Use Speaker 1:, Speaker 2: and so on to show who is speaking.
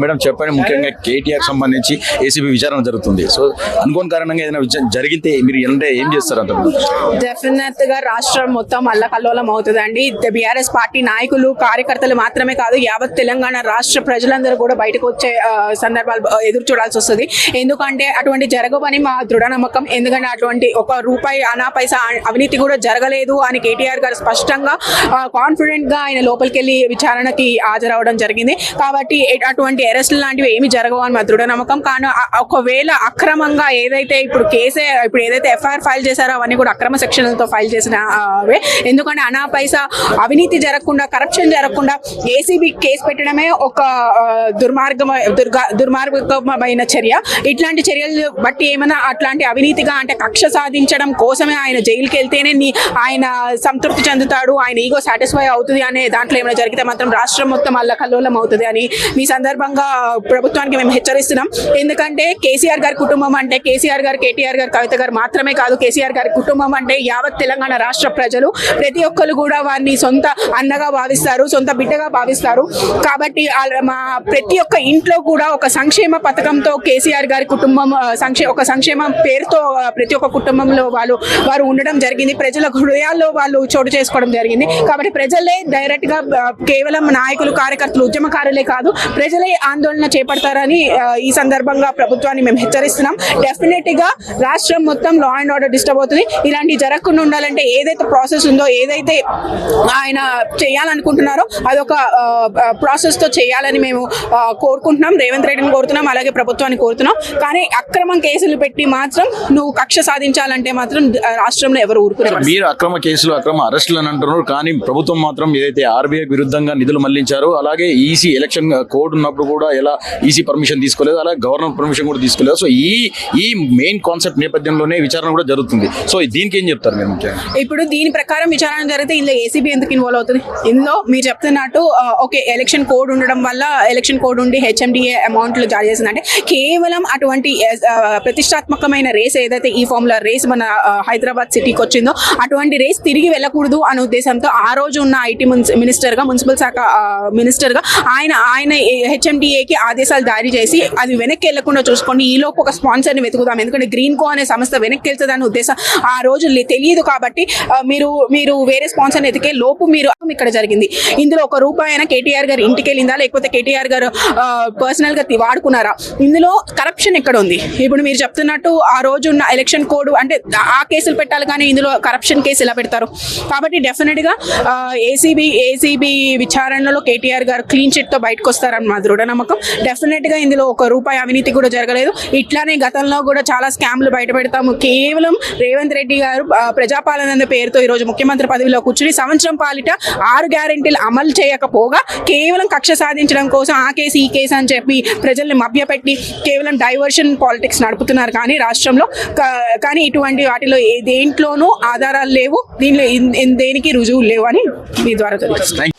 Speaker 1: Madam చెప్పండి ముఖ్యంగా కేటీఆర్ సంబంధించి ఏసీబీ విచారణ జరుగుతుంది. సో అనుకోని కారణంగా ఏదైనా జరిగితే మీరు అంటే ఏం చేస్తారు అంత
Speaker 2: డెఫినెట్గా రాష్ట్రం మొత్తం అల్లకల్లోలం అవుతుందండి. బీఆర్ఎస్ పార్టీ నాయకులు కార్యకర్తలు మాత్రమే కాదు యావత్ తెలంగాణ రాష్ట్ర ప్రజలందరూ కూడా బయటకు వచ్చే సందర్భాలు ఎదురు చూడాల్సి వస్తుంది. ఎందుకంటే అటువంటి జరగవని మా దృఢ నమ్మకం ఎందుకంటే అటువంటి ఒక రూపాయి అనా పైసా అవినీతి కూడా జరగలేదు అని కేటీఆర్ గారు స్పష్టంగా కాన్ఫిడెంట్గా ఆయన లోపలికి వెళ్ళి విచారణకి హాజరవడం జరిగింది. కాబట్టి అటువంటి అటువంటి అరెస్టులు లాంటివి ఏమి జరగవు అని మా దృఢ నమ్మకం కానీ ఒకవేళ అక్రమంగా ఏదైతే ఇప్పుడు కేసే ఇప్పుడు ఏదైతే ఎఫ్ఐఆర్ ఫైల్ చేశారో అవన్నీ కూడా అక్రమ సెక్షన్లతో ఫైల్ చేసిన అవే. ఎందుకంటే అనా పైసా అవినీతి జరగకుండా కరప్షన్ జరగకుండా ఏసీబీ కేసు పెట్టడమే ఒక ఆ, దుర్మార్గం దుర్గా దుర్మార్గమైన చర్య. ఇట్లాంటి చర్యలు బట్టి ఏమైనా అట్లాంటి అవినీతిగా అంటే కక్ష సాధించడం కోసమే ఆయన జైలుకి వెళ్తేనే నీ ఆయన సంతృప్తి చెందుతాడు ఆయన ఈగో సాటిస్ఫై అవుతుంది అనే దాంట్లో ఏమైనా జరిగితే మాత్రం రాష్ట్రం మొత్తం అల్లకల్లోలం అవుతుంది అని మీ సందర్భంగా ప్రభుత్వానికి మేము హెచ్చరిస్తున్నాం. ఎందుకంటే కేసీఆర్ గారి కుటుంబం అంటే కేసీఆర్ గారు కేటీఆర్ గారు కవిత గారు మాత్రమే కాదు కేసీఆర్ గారి కుటుంబం అంటే యావత్ తెలంగాణ రాష్ట్ర ప్రజలు. ప్రతి ఒక్కరు కూడా వారిని సొంత అన్నగా భావిస్తారు సొంత బిడ్డగా భావిస్తారు. కాబట్టి మా ప్రతి ఒక్క ఇంట్లో కూడా ఒక సంక్షేమ పథకంతో కేసీఆర్ గారి కుటుంబం సంక్షే ఒక సంక్షేమ పేరుతో ప్రతి ఒక్క కుటుంబంలో వాళ్ళు వారు ఉండడం జరిగింది. ప్రజల హృదయాల్లో వాళ్ళు చోటు చేసుకోవడం జరిగింది. కాబట్టి ప్రజలే డైరెక్ట్గా కేవలం నాయకులు కార్యకర్తలు ఉద్యమకారులే కాదు ప్రజలే ఆందోళన చేపడతారని ఈ సందర్భంగా ప్రభుత్వాన్ని మేము హెచ్చరిస్తున్నాం. డెఫినెట్గా రాష్ట్రం మొత్తం లా అండ్ ఆర్డర్ డిస్టర్బ్ అవుతుంది. ఇలాంటి జరగకుండా ఉండాలంటే ఏదైతే ప్రాసెస్ ఉందో ఏదైతే ఆయన చేయాలనుకుంటున్నారో అదొక ప్రాసెస్తో చేయాలని మేము కోరుకుంటున్నాం. రేవంత్ రెడ్డిని కోరుతున్నాం. అలాగే ప్రభుత్వాన్ని కోరుతున్నాం. కానీ అక్రమం కేసులు పెట్టి మాత్రం నువ్వు కక్ష సాధించాలంటే మాత్రం రాష్ట్రంలో ఎవరు ఊరుకునే
Speaker 1: మీరు అక్రమ కేసులు అక్రమ అరెస్టులు అని అంటున్నారు. కానీ ప్రభుత్వం మాత్రం ఏదైతే ఆర్బీఐ విరుద్ధంగా నిధులు మళ్ళించారో అలాగే ఈసీ ఎలక్షన్ కోడ్ ఉన్నప్పుడు కూడా ఎలా ఈసీ పర్మిషన్ తీసుకోలేదు అలా గవర్నర్ పర్మిషన్ కూడా తీసుకోలేదు. సో ఈ ఈ మెయిన్ కాన్సెప్ట్ నేపథ్యంలోనే విచారణ కూడా జరుగుతుంది. సో దీనికి ఏం చెప్తారు మీరు
Speaker 2: ఇప్పుడు దీని ప్రకారం విచారణ జరిగితే ఇందులో ఏసీబీ ఎందుకు ఇన్వాల్వ్ అవుతుంది? ఇందులో మీరు చెప్తున్నట్టు ఓకే ఎలక్షన్ కోడ్ ఉండడం వల్ల ఎలక్షన్ కోడ్ ఉండి హెచ్ఎండిఏ అమౌంట్లు జారీ చేసిందంటే కేవలం అటువంటి ప్రతిష్టాత్మకమైన రేస్ ఏదైతే ఈ ఫామ్లో రేస్ మన హైదరాబాద్ సిటీకి వచ్చిందో అటువంటి రేస్ తిరిగి వెళ్ళకూడదు అనే ఉద్దేశంతో ఆ రోజు ఉన్న ఐటీ మినిస్టర్గా మున్సిపల్ శాఖ మినిస్టర్గా ఆయన ఆయన హెచ్ఎండిఏకి ఆదేశాలు జారీ చేసి అది వెనక్కి వెళ్ళకుండా చూసుకోండి ఈ లోపు ఒక స్పాన్సర్ని వెతుకుదాం. ఎందుకంటే గ్రీన్ కో అనే సంస్థ వెనక్కి వెళ్తుందనే ఉద్దేశం ఆ రోజు తెలియదు కాబట్టి మీరు మీరు వేరే స్పాన్సర్ని ఎతికే లోపు మీరు ఇక్కడ జరిగింది. ఇందులో ఒక రూపాయి అయినా కేటీఆర్ గారు ఇంటికి వెళ్ళిందా లేకపోతే కేటీఆర్ గారు పర్సనల్గా వాడుకున్నారా? ఇందులో కరప్షన్ ఎక్కడ ఉంది? ఇప్పుడు మీరు చెప్తున్నట్టు ఆ రోజు ఉన్న ఎలక్షన్ కోడ్ అంటే ఆ కేసులు పెట్టాలి కానీ ఇందులో కరప్షన్ కేసు ఎలా పెడతారు? కాబట్టి డెఫినెట్గా ఏసీబీ ఏసీబీ విచారణలో కేటీఆర్ గారు క్లీన్ చిట్తో బయటకు వస్తారని మా దృఢ నమ్మకం. డెఫినెట్గా ఇందులో ఒక రూపాయి అవినీతి కూడా జరగలేదు. ఇట్లానే గతంలో కూడా చాలా స్కామ్లు బయట పెడతాము కేవలం రేవంత్ రెడ్డి గారు ప్రజాపాలన అనే పేరుతో ఈ రోజు ముఖ్యమంత్రి పదవిలో కూర్చుని సంవత్సరం పాలిట ఆరు గ్యారెంటీలు అమలు చేయకపోగా కేవలం కక్ష సాధించడం కోసం ఆ కేసు ఈ కేసు అని చెప్పి ప్రజల్ని మభ్యపెట్టి కేవలం డైవర్షన్ పాలిటిక్స్ నడుపుతున్నారు కానీ రాష్ట్రంలో. కానీ ఇటువంటి వాటిలో ఏ దేంట్లోనూ ఆధారాలు లేవు. దీనిలో దేనికి రుజువు లేవు అని మీ ద్వారా తెలుస్తుంది.